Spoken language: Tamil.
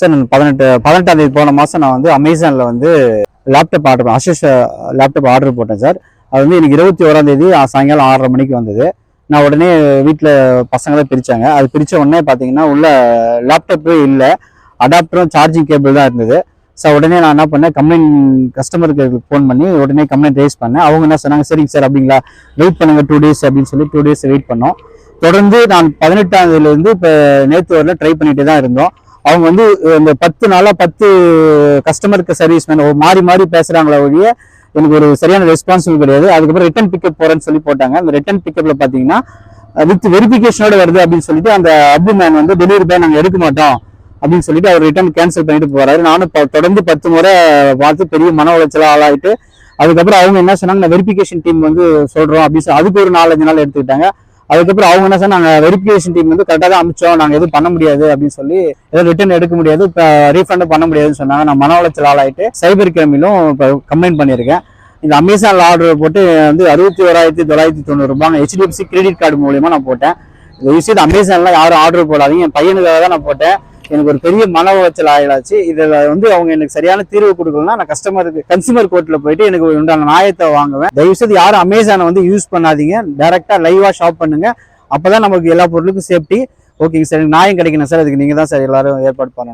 சார் நான் பதினெட்டு பதினெட்டாம் தேதி போன மாதம் நான் வந்து அமேசானில் வந்து laptop order Asus laptop order போட்டேன் சார். அது வந்து எனக்கு இருபத்தி ஓராம் தேதி சாயங்காலம் ஆறரை மணிக்கு வந்தது. நான் உடனே வீட்டில் பசங்களை பிரித்தாங்க அது பிரித்த உடனே பார்த்தீங்கன்னா உள்ள லேப்டாப்பே இல்லை. அடாப்டரும் சார்ஜிங் கேபிள் தான் இருந்தது. ஸோ உடனே நான் என்ன பண்ணேன் கம்ப்ளைண்ட் கஸ்டமருக்கு ஃபோன் பண்ணி உடனே கம்ப்ளைண்ட் ரைஸ் பண்ணேன். அவங்க என்ன சொன்னாங்க சரிங்க சார் அப்படிங்களா? வெயிட் பண்ணுங்க டூ டேஸ் அப்படின்னு சொல்லி டூ டேஸ் வெயிட் பண்ணோம். தொடர்ந்து நான் பதினெட்டாம் தேதியிலேருந்து இப்போ நேற்று வரல ட்ரை பண்ணிட்டு தான் இருந்தோம். அவங்க வந்து இந்த பத்து நாளாக பத்து கஸ்டமருக்கு சர்வீஸ் மேன் மாறி மாறி பேசுகிறாங்களே ஒழிய எனக்கு ஒரு சரியான ரெஸ்பான்சிபிள் கிடையாது. அதுக்கப்புறம் ரிட்டன் பிக்கப் போகிறேன்னு சொல்லி போட்டாங்க. அந்த ரிட்டன் பிக்கப்பில் பார்த்தீங்கன்னா வித் வெரிஃபிகேஷனோட வருது அப்படின்னு சொல்லிட்டு அந்த அப்பு மேன் வந்து டெலிவரி பேன் நாங்கள் எடுக்க மாட்டோம் அப்படின்னு சொல்லிட்டு அவர் ரிட்டர்ன் கேன்சல் பண்ணிட்டு போறாரு. நானும் தொடர்ந்து பத்து முறை பார்த்து பெரிய மன உளைச்சலாக ஆளாயிட்டு அதுக்கப்புறம் அவங்க என்ன சொன்னாங்க வெரிஃபிகேஷன் டீம் வந்து சொல்றோம் அப்படின்னு சொல்லி அதுக்கு ஒரு நாலஞ்சு நாள் எடுத்துக்கிட்டாங்க. அதுக்கப்புறம் அவங்க என்ன சார் நாங்கள் வெரிஃபிகேஷன் டீம் வந்து கரெக்டாக தான் அமிச்சோம் நாங்கள் எதுவும் பண்ண முடியாது அப்படின்னு சொல்லி எதுவும் ரிட்டர்ன் எடுக்க முடியாது இப்போ ரீஃபண்டும் பண்ண முடியாதுன்னு சொன்னாங்க. நான் மன உளைச்சல் ஆளாயிட்டு சைபர் கிரைமிலும் இப்போ கம்ப்ளைண்ட் பண்ணியிருக்கேன். இந்த அமேசானில் ஆர்டர் போட்டு வந்து அறுபத்தி ஓராயிரத்தி தொள்ளாயிரத்தி தொண்ணூறு ரூபாய் ஹெச்டிஎஃப்சி கிரெடிட் கார்டு மூலியமாக நான் போட்டேன். இந்த விஷயத்தை அமேசான்ல யாரும் ஆர்டர் போடாதீங்க. என் பையனுக்காக தான் நான் போட்டேன். எனக்கு ஒரு பெரிய மன உளைச்சல் ஆயிடாச்சு. இதில் வந்து அவங்க எனக்கு சரியான தீர்வு கொடுக்கலன்னா நான் கஸ்டமருக்கு கன்சியூமர் கோர்ட்ல போயிட்டு எனக்கு உண்டான நியாயத்தை வாங்குவேன். தயவு செய்து யாரும் அமேசானை வந்து யூஸ் பண்ணாதீங்க. டைரக்டா லைவா ஷாப் பண்ணுங்க. அப்பதான் நமக்கு எல்லா பொருளுக்கும் சேஃப்டி ஓகேங்க சார் நியாயம் கிடைக்கணும் சார் அதுக்கு நீங்க தான் சார் எல்லாரும் ஏற்பாடு பண்ணணும்.